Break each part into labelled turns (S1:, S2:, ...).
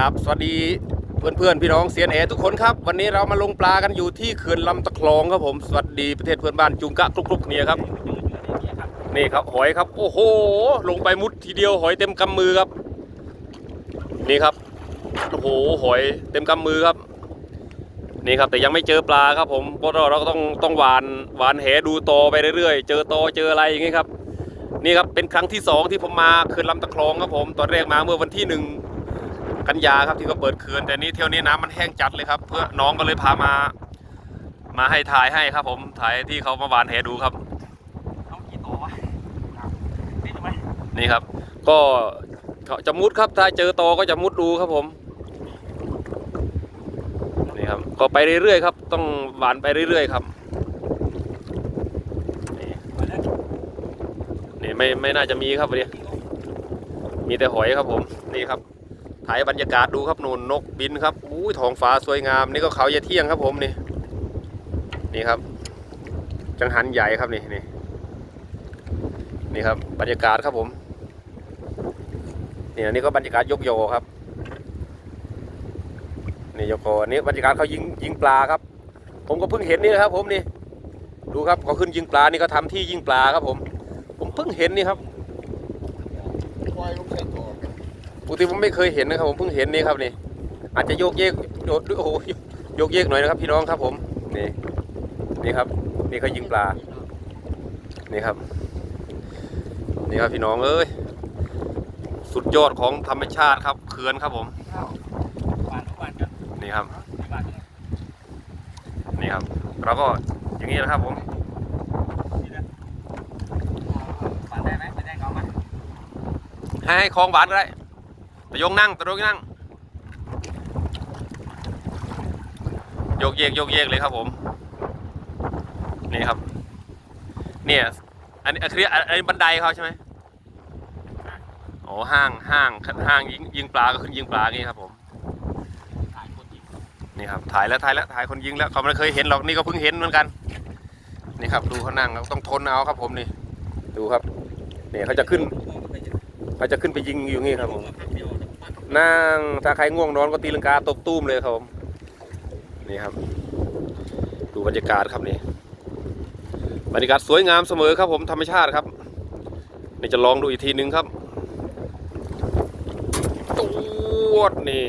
S1: ครับสวัสดีเพื่อนๆพี่น้องเซียนแหทุกคนครับ วันนี้เรามาลงปลากันอยู่ที่เขื่อนลำตะคลองครับผมสวัสดีประเทศเพื่อนบ้านจุงกะกรุกๆเนี่ยครับนี่ครับหอยครับ โอ้โห ลงไปมุดทีเดียวหอยเต็มกำมือครับ นี่ครับโอ้โหหอยเต็มกำมือครับ นี่ครับแต่ยังไม่เจอปลาครับผมเพราะเราเราก็ต้องต้องหวานหวานแหดูตอไปเรื่อยๆ เจอตอเจออะไรอย่างงี้ครับนี่ครับเป็นครั้งที่สองที่ผมมาเขื่อนลำตะคลองครับผม ตอนแรกมาเมื่อวันที่หนึ่ง กันยาครับที่เขาเปิดเขื่อนแต่นี้เที่ยวนี้น้ำมันแห้งจัดเลยครับ เพื่อน้องก็เลยพามา มาให้ถ่ายให้ครับ ผมถ่ายที่เขามาหวานแหดูครับ
S2: เอากี่ตัววะนี่ถูกไหม
S1: นี่ครับ ก็เขาจะมุดครับถ้าเจอตอก็จะมุดดูครับผมนี่ครับก็ไปเรื่อยๆครับ ต้องหวานไปเรื่อยๆครับนี่
S2: มาเลย
S1: นี่ไม่ไม่น่าจะมีครับวันนี้มีแต่หอยครับผมนี่ครับ ถ่ายบรรยากาศดูครับนูนนกบินครับอุ้ยท้องฟ้าสวยงาม นี่ก็เขาเยาเที่ยงครับผมนี่นี่ครับ จังหันใหญ่ครับนี่นี่นี่ครับบรรยากาศครับผมนี่อันนี้ก็บรรยากาศยกโยครับนี่ยกโยอันนี้บรรยากาศเขายิงยิงปลาครับ ผมก็เพิ่งเห็นนี่นะครับ ผมนี่ดูครับเขาขึ้นยิงปลานี่ก็ทำที่ยิงปลาครับผม ผมเพิ่งเห็นนี่ครับ
S3: กใส่ตัว
S1: ปกติผมไม่เคยเห็นนะครับผมเพิ่งเห็นนี่ครับนี่ อาจจะโยกเยกโยกโอ้โหโยกเยกหน่อยนะครับ พี่น้องครับผมนี่นี่ครับ นี่เขายิงปลานี่ครับ นี่ครับพี่น้องเอ้ยสุดยอดของธรรมชาติครับเขื่อนครับผม
S2: หวานทุกวันกัน
S1: นี่ครับ
S2: หวานทุกวัน
S1: นี่ครับเราก็อย่างนี้นะครับผม
S2: หวานได้ไหมไม่ได้เอาไหม
S1: ให้ให้คลองหวานก็ได้ ตะยงนั่งตะยงนั่งโยกเยกโยกเยกเลยครับผมนี่ครับ เนี่ยอันนี้อันนี้อันนี้บันไดเขาใช่ไหมโอ้ห้างห้างห้างยิงยิงปลาก็ขึ้นยิงปลาอย่ครับผม
S2: นี่
S1: ครับถ่ายแล้วถ่ายแล้วถ่ายคนยิงแล้วเขาไม่เคยเห็นหรอกนี่ก็เพิ่งเห็นเหมือนกันนี่ครับ ดูเขานั่งแล้วต้องทนเอาครับผมนี่ ดูครับเนี่ยเขาจะขึ้น เขาจะขึ้นไปยิงอยู่งี้ครับผมนั่งถ้าใครง่วงนอนก็ตีลังกาตบตุ้มเลยครับผมนี่ครับ ดูบรรยากาศครับนี่บรรยากาศสวยงามเสมอครับผมธรรมชาติครับนี่จะลองดูอีกทีนึงครับตวดนี่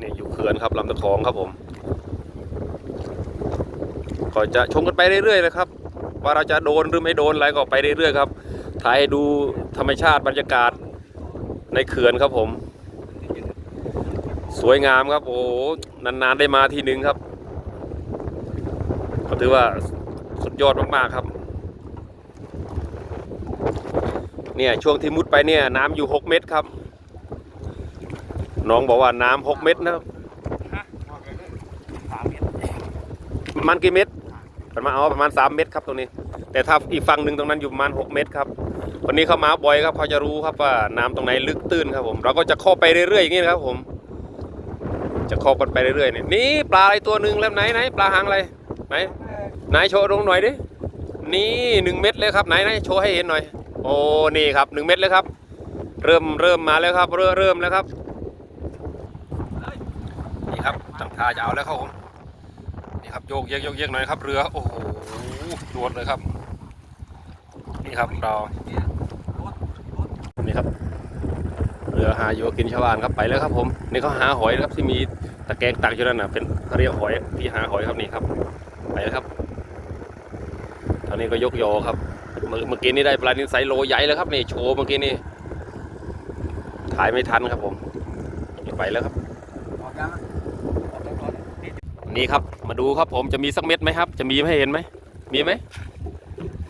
S1: นี่อยู่เขื่อนครับลำตะคองครับผมก็จะชมกันไปเรื่อยๆนะครับ ว่าเราจะโดนหรือไม่โดนอะไรก็ไปเรื่อยๆครับถ่ายดูธรรมชาติบรรยากาศ ในเขื่อนครับผม สวยงามครับ โอ้โหนานๆได้มาทีนึงครับก็ถือว่าสุดยอดมากๆครับ เนี่ยช่วงที่มุดไปเนี่ย น้ำอยู่ 6 เมตรครับ น้องบอกว่าน้ำ6เมตรนะครับ
S2: มเมตร
S1: ประมาณกี่เมตรประมาณอ๋อประมาณ 3 เมตรครับตรงนี้ แต่ถ้าอีกฝั่งหนึ่งตรงนั้นอยู่ประมาณ 6 เมตรครับ วันนี้เขามาบ่อยครับเขาจะรู้ครับว่าน้ำตรงไหนลึกตื้นครับผมเราก็จะเข้าไปเรื่อยๆอย่างนี้นะครับผม จะเข้ากันไปเรื่อยๆนี่นี่ปลาอะไรตัวหนึ่งแล้วไหนไหนปลาหางอะไรไหนไหนโชว์ลงหน่อยดินี่หนึ่งเม็ดเลยครับไหนไหนโชว์ให้เห็นหน่อย โอ้นี่ครับหนึ่งเม็ดเลยครับ เริ่มเริ่มมาแล้วครับ เริ่มเริ่มแล้วครับนี่ครับตั้งท่าจะเอาแล้วครับผมนี่ครับโยกเยกโยกเยกหน่อยครับ เรือโอ้โหรวดเลยครับ นี่ครับเรา นี่ครับเรือหาอยู่กินชาวบ้านครับไปแล้วครับ ผมนี่เขาหาหอยครับที่มีตะแกรงตักอยู่นั่นน่ะเป็นเขาเรียกหอยที่หาหอยครับนี่ครับ ไปแล้วครับตอนนี้ก็ยกยอครับเมื่อเมื่อกี้นี่ได้ปลานินไซโลใหญ่แล้วครับนี่โชว์เมื่อกี้นี่ถ่ายไม่ทันครับผมไปแล้วครับนี่ครับมาดูครับผมจะมีสักเม็ดไหมครับ จะมีให้เห็นไหมมีไหม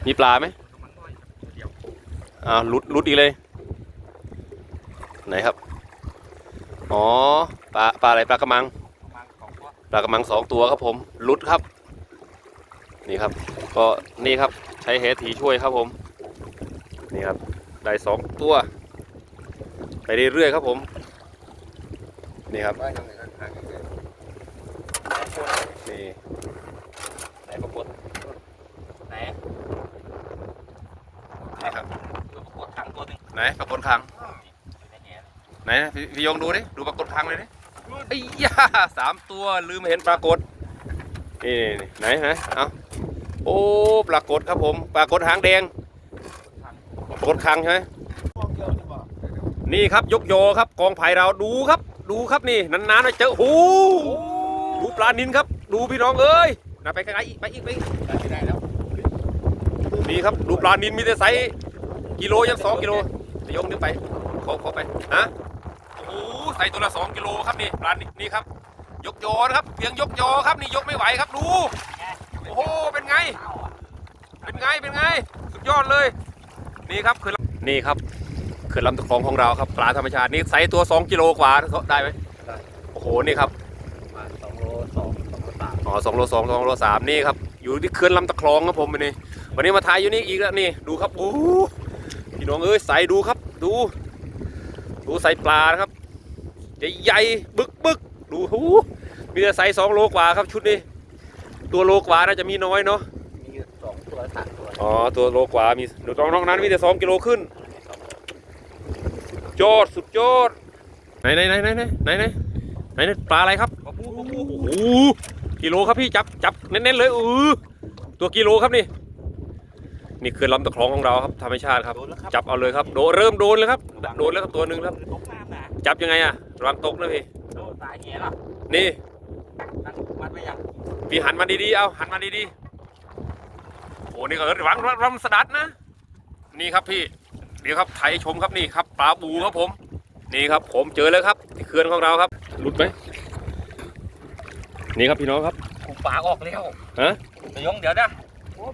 S1: มีปลาไหมอ่าวหลุดหลุดอีกเลย ไหนครับ อ๋อปลาปลาอะไรปลากระมัง
S2: ประมาณสองตัว
S1: ปลากระมังสองตัวครับผมหลุดครับ นี่ครับ ก็นี่ครับใช้แหถีช่วยครับผม นี่ครับได้สองตัว ไปเรื่อยๆครับผม นี่ครับ
S3: บ้านยังไงกันห่างกันเลย
S1: นี่
S2: ไหนประกวดไหน
S1: นี่ครับ
S2: ตัวประกวดทางตัวหนึ่ง
S1: ไหนปลากดคัง
S2: อยู่ในแหน
S1: ไหนนะพี่พี่ยงดูดิดูปรากฏครั้งเลยดิไอ้ยาสามตัวลืมเห็นปรากฏนี่นี่ไหนฮะเอาโอ้ปรากฏครับผม ปรากฏหางแดงปรากฏครั้งใช่ไหม
S3: พวกเดียวนี่บ่
S1: นี่ครับยกโยครับกองไผ่เราดูครับ ดูครับนี่นานๆมาเจอโอ้โหดูปลานินครับ ดูพี่น้องเอ้ยนะไปไกลๆอีกไปอีกไปอีก
S3: ไม่ได้แล้ว
S1: นี่ครับดูปลานินมีแต่ไซส์กิโลยังสองกิโลจะยกนิ้วไปขอขอไปฮะโอ้โห ใส่ตัวละสองกิโลครับนี่ปลานินนี่ครับ ยกโยนะครับเพียงยกโยครับนี่ยกไม่ไหวครับดูโอ้โหเป็นไง เป็นไงเป็นไง สุดยอดเลย นี่ครับคือนี่ครับคือลำตะคองของเราครับปลาธรรมชาตินี่ไซส์ตัว 2 กิโลกว่าได้ไหมโอ้โหนี่ครับ
S3: มาสองโลสองสองโลสาม
S1: อ๋อสองโลสองสองโลสามนี่ครับอยู่ที่เขื่อนลำตะคลองครับผมวันนี้ วันนี้มาถ่ายอยู่นี่อีกแล้วนี่ดูครับโอ้โหพี่น้องเอ้ยใส่ดูครับ ดู ดูใส่ปลานะครับ ใหญ่ๆบึกบึกๆดูโอ้โหมีแต่ใส่สองโลกว่าครับชุดนี้ ตัวโลกว่าน่าจะมีน้อยเนาะ
S3: มีอยู่สองตัวสามตัว
S1: อ๋อตัวโลกว่ามีดูตรงนอกนั้นมีแต่สองกิโลขึ้นยอดสุดยอดไหนไหนไหนไหนไหนไหนไหนไหนไหนปลาอะไรครับ
S2: ปลาปูปลาปู
S1: โอ้โหกิโลครับพี่จับจับเน้นๆเลยเออตัวกิโลครับนี่นี่คือลำตะคลองของเราครับธรรมชาติครับ
S2: โดนแล้วครับ
S1: จับเอาเลยครับโดนเริ่มโดนเลยครับโดนแล้วครับตัวหนึ่งครับ
S2: ตกน้ำนะ
S1: จับยังไงอะระวังตกนะพี่
S2: โดนตายแง่แล้ว
S1: นี่
S2: นั่งมัดไปยัง
S1: พี่หันมาดีๆเอาหันมาดีๆโอ้นี่ก็ระวังระวังสะดัดนะ นี่ครับพี่เดี๋ยวครับไทยชมครับนี่ครับปลาบูครับผม นี่ครับผมเจอแล้วครับที่เขื่อนของเราครับหลุดไหมนี่ครับพี่น้องครับ
S2: กูปากออกแล้ว
S1: ฮะ
S2: แต่ยงเดี๋ยวนะ
S3: โอ้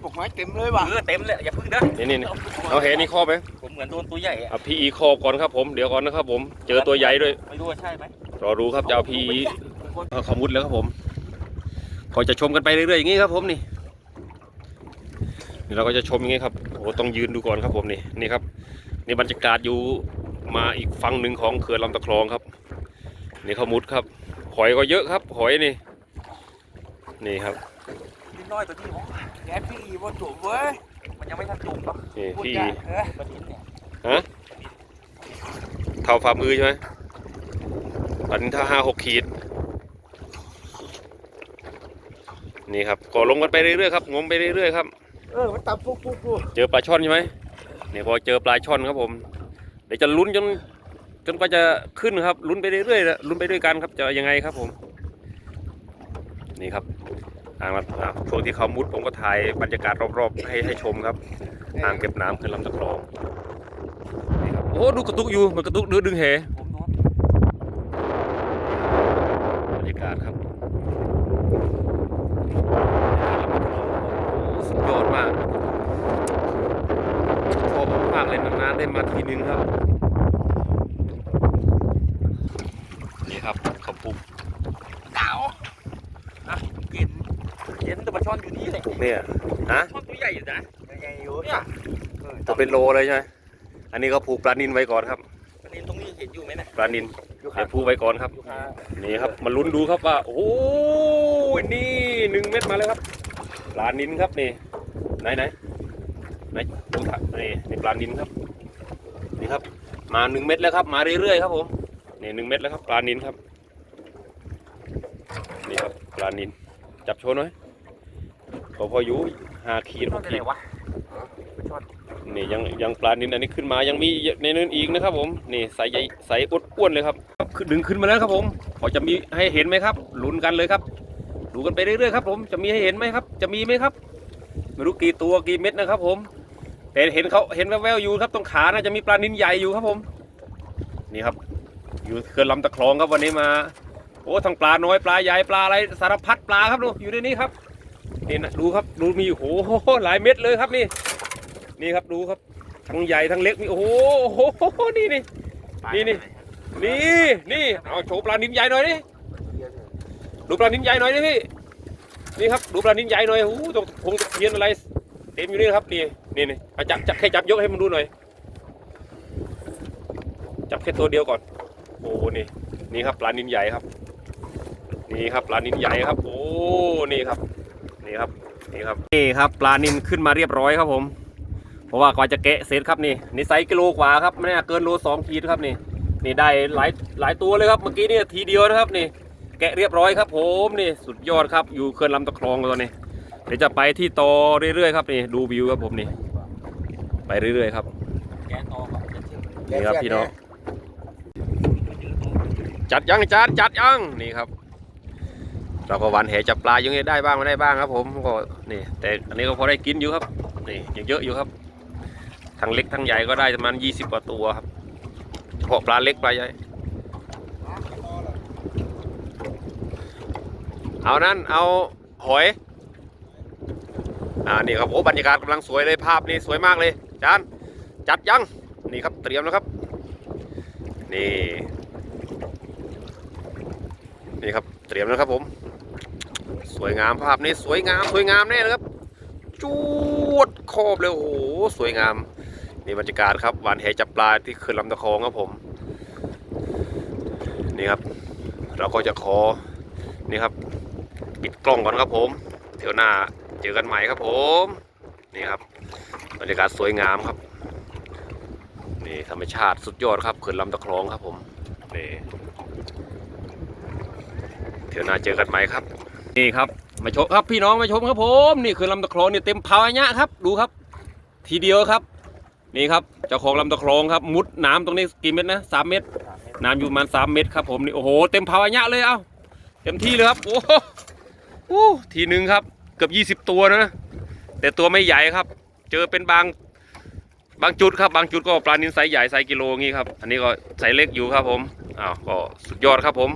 S3: บอกไม้เต็มเลยว่ะ
S2: เออเต็มเลยอย่าพึ่งนะ
S1: นี่นี่นี่เอาเห็นนี่ข้อไหม
S2: ผมเหมือนโดนตัวใหญ่อะ
S1: เอาพีอีคอบก่อนครับผมเดี๋ยวก่อนนะครับผมเจอตัวใหญ่ด้วย
S2: ไม่รู้ว่าใช่ไหม
S1: รอรู้ครับจะเอาพีอีขมุดแล้วครับผมก็จะชมกันไปเรื่อยๆอย่างนี้ครับผมนี่นี่เราก็จะชมอย่างนี้ครับโอ้ต้องยืนดูก่อนครับผมนี่นี่ครับนี่บรรยากาศอยู่มาอีกฝั่งหนึ่งของเขื่อนลำตะคลองครับ นี่ขมุดครับหอยก็เยอะครับหอยนี่ นี่ครับ
S2: นิดน้อยตัวนี้ผม
S3: แกพี่อีว่าจุ่มเว้ย
S2: มันยังไม่ทันจุ่มหรอก
S1: นี่
S3: พูด
S1: พี่
S3: ได้
S1: อี
S3: เออ
S2: ตัวนี้เนี่ย
S1: ฮะเท่าฝ่ามือใช่ไหมอันนี้ถ้าห้าหกขีด นี่ครับก็ลงกันไปเรื่อยๆครับงมไปเรื่อยๆครับ
S3: เออ มันตับปุ๊บปุ๊บปุ๊บ
S1: เจอปลาช่อนใช่ไหมเนี่ยพอเจอปลาช่อนครับผม เดี๋ยวจะลุ้นจนจนกว่าจะขึ้นครับลุ้นไปเรื่อยๆนะลุ้นไปด้วยกันครับจะยังไงครับผม นี่ครับ อ่างมาอ่าช่วงที่เขามุดผมก็ถ่ายบรรยากาศรอบๆให้ให้ชมครับอ่างเก็บน้ำขึ้นลำตะคลองนี่ครับโอ้ดูกระตุกอยู่มันกระตุกดึงดึงเห
S2: ผมโดน
S1: บรรยากาศครับโอ้สุดยอดมากชอบมากเลยนานๆได้มาทีนึงครับนี่ครับขาวปุก
S2: เก่าอะกินเย็นแต่ปลา ช่อนอยู่นี่เลย
S1: เนี่ยฮะ
S2: ช่อนตัวใหญ่อยู่นะ
S3: ยังไงอยู่
S2: เนี่ย
S1: จะเป็นโลเลยใช่ไหมอันนี้ก็ผูกปลานินไว้ก่อนครับ
S2: ประเด็นตรงนี้เห็นอยู่ไหมนะ
S1: ปลานินเดี๋ยวผูกไว้ก่อนครับ
S2: อยู่ข้าง
S1: นี่ครับมาลุ้นดูครับว่าโอ้ยนี่หนึ่งเม็ดมาแล้วครับปลานินครับนี่ไหนไหนไหนดูถ่ายนี่นี่ปลานินครับนี่ครับ มาหนึ่งเม็ดแล้วครับ มาเรื่อยๆครับผมนี่หนึ่งเม็ดแล้วครับปลานินครับนี่ครับปลานินจับโชว์หน่อย พอพออยู่ห้าขีดห
S2: ช่อน
S1: ก
S2: ไป
S1: ขี
S2: ไหน
S1: ด
S2: วะปลาช่อน
S1: นี่ยังยังปลานินอันนี้ขึ้นมายังมีในนั้นอีกนะครับผมนี่ใสใหญ่ใสอ้วนๆเลยครับขึ้นดึงขึ้นมาแล้วครับผมพอจะมีให้เห็นไหมครับลุ้นกันเลยครับ ดูกันไปเรื่อยๆครับผมจะมีให้เห็นไหมครับ จะมีไหมครับไม่รู้กี่ตัวกี่เม็ดนะครับ ผม แต่เห็นเขาเห็นแววๆอยู่ครับตรงขาน่าจะมีปลานินใหญ่อยู่ครับผม นี่ครับ อยู่เขื่อนลำตะคลองครับวันนี้มา โอ้ทั้งปลาน้อยปลาใหญ่ปลาอะไรสารพัดปลาครับดูอยู่ในนี้ครับ นี่นะดูครับดูมีโอ้โหหลายเม็ดเลยครับนี่ นี่ครับดูครับ ทั้งใหญ่ทั้งเล็กมีโอ้โหโอ้โหนี่นี่นี่นี่นี่นี่เอาโชว์ปลานินใหญ่หน่อยดิดูปลานินใหญ่หน่อยดิพี่นี่ครับดูปลานินใหญ่หน่อยโอ้โหตรงพงตะเพียนอะไรเต็มอยู่นี่ครับนี่นี่นี่เอาจับจับแค่จับยกให้มันดูหน่อย จับแค่ตัวเดียวก่อน โอ้นี่นี่ครับปลานินใหญ่ครับ นี่ครับปลานินใหญ่ครับ โอ้นี่ครับ นี่ครับนี่ครับนี่ครับปลานินขึ้นมาเรียบร้อยครับผม เพราะว่าก่อนจะแกะเสร็จครับนี่นี่ไซส์กิโลกว่าครับไม่น่าเกินโลสองขีดครับนี่นี่ได้หลายหลายตัวเลยครับเมื่อกี้นี่ทีเดียวนะครับนี่ แกะเรียบร้อยครับ ผมนี่สุดยอดครับ อยู่เขื่อนลำตะคลองตอนนี้ เดี๋ยวจะไปที่ต่อเรื่อยๆครับนี่ดูวิวครับผมนี่ ไปเรื่อยๆครับ
S2: แกะต่อก่อนจะชิม
S1: นี่ครับพี่น้องจัดยังจานจัดยังนี่ครับ เราก็หวันแหจับปลายังได้บ้างไม่ได้บ้างครับ ผมก็นี่แต่อันนี้ก็พอได้กินอยู่ครับนี่ยังเยอะอยู่ครับทั้งเล็กทั้งใหญ่ก็ได้ประมาณ20กว่าตัวครับเฉพาะปลาเล็กปลาใหญ่เอานั้นเอาหอยอ่านี่ครับโอ้บรรยากาศกำลังสวยเลยภาพนี่สวยมากเลยจานจัดยังนี่ครับเตรียมแล้วครับ นี่นี่ครับเตรียมแล้วครับผม สวยงามภาพนี้สวยงามสวยงามแน่นะครับจูดคอบเลยโอ้โหสวยงามนี่บรรยากาศครับหวานแหจับปลาที่เขื่อนลำตะคองครับผมนี่ครับ เราก็จะขอนี่ครับ ปิดกล้องก่อนครับผมเที่ยวหน้าเจอกันใหม่ครับผมนี่ครับบรรยากาศสวยงามครับนี่ธรรมชาติสุดยอดครับเขื่อนลำตะคลองครับผมนี่เที่ยวหน้าเจอกันใหม่ครับ นี่ครับมาชมครับพี่น้องมาชมครับผมนี่เขื่อลำตะคลองนี่เต็มภาวะญะครับ ดูครับ ทีเดียวครับ นี่ครับเจ้าของลำตะคลองครับ มุดน้ำตรงนี้กี่เมตรนะสามเมตร น้ำอยู่ประมาณสามเมตรครับผมนี่โอ้โหเต็มภาวะญะเลยเอ้าเต็มที่เลยครับโอ้โหทีหนึ่งครับเกือบยี่สิบ20ตัวนะ แต่ตัวไม่ใหญ่ครับ เจอเป็นบางบางจุดครับบางจุดก็ปลานินไซส์ใหญ่ไซส์กิโลงี้ครับอันนี้ก็ไซส์เล็กอยู่ครับผมอ้าวก็สุดยอดครับผม